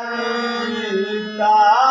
Anita.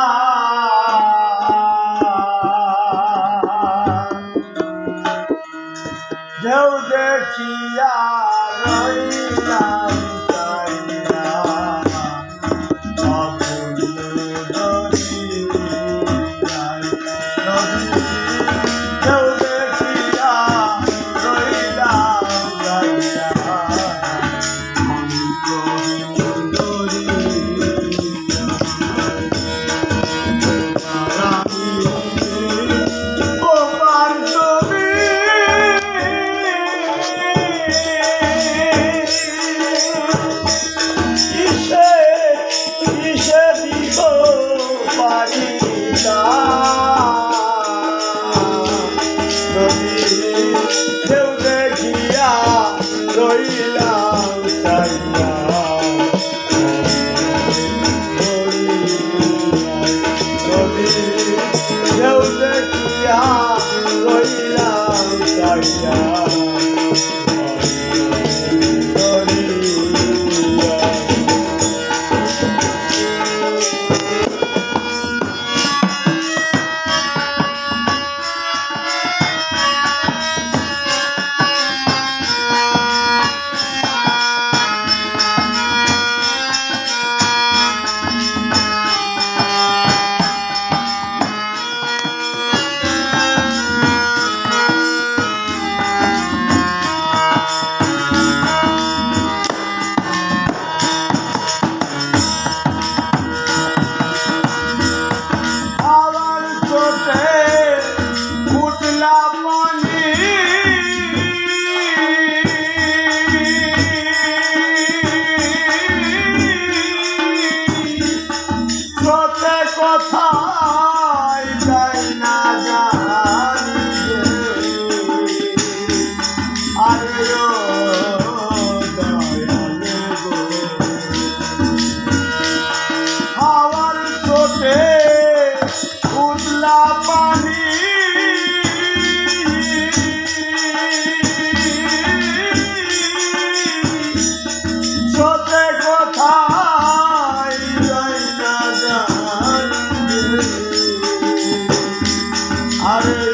Arre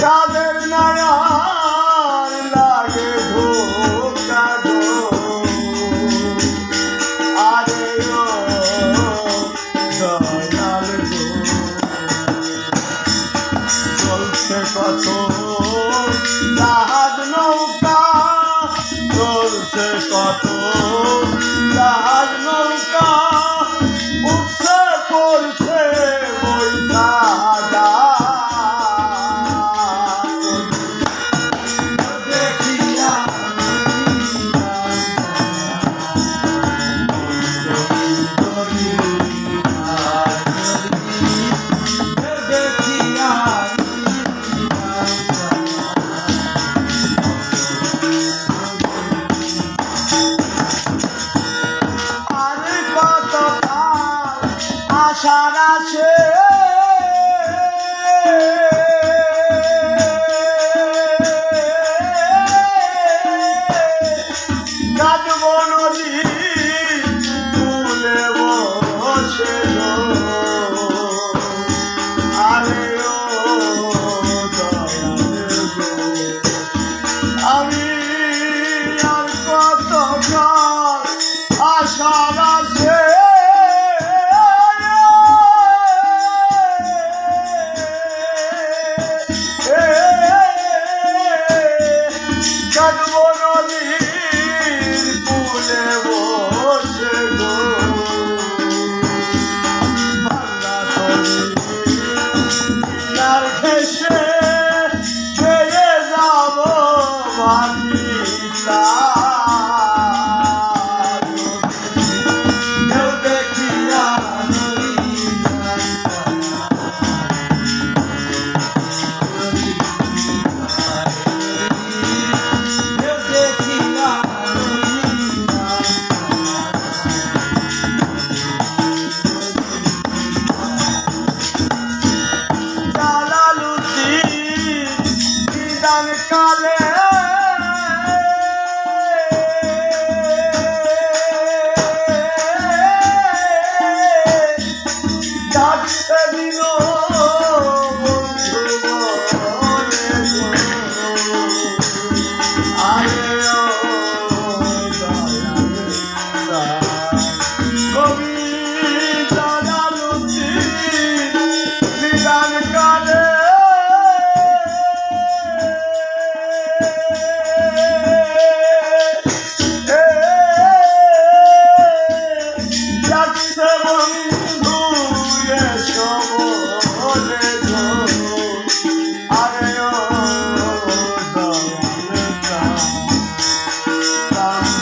তাদের নাড়া লাগে ধোকা আরে দয়াল চলছে কত আশার আছে Deixado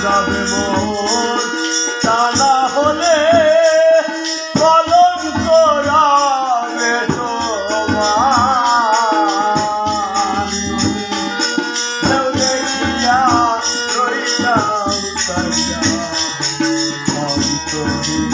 যাবে মন। তা না হলে কলম করাবে তোমার। রইলাম তাইয়া অন্তহীন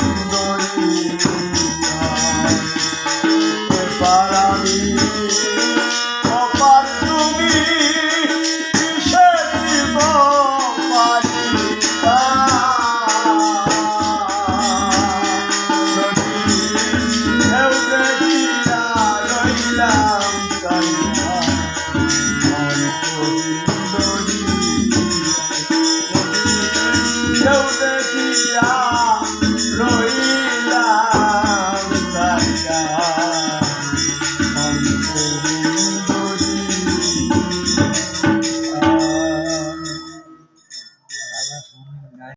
কেউ দেখিয়া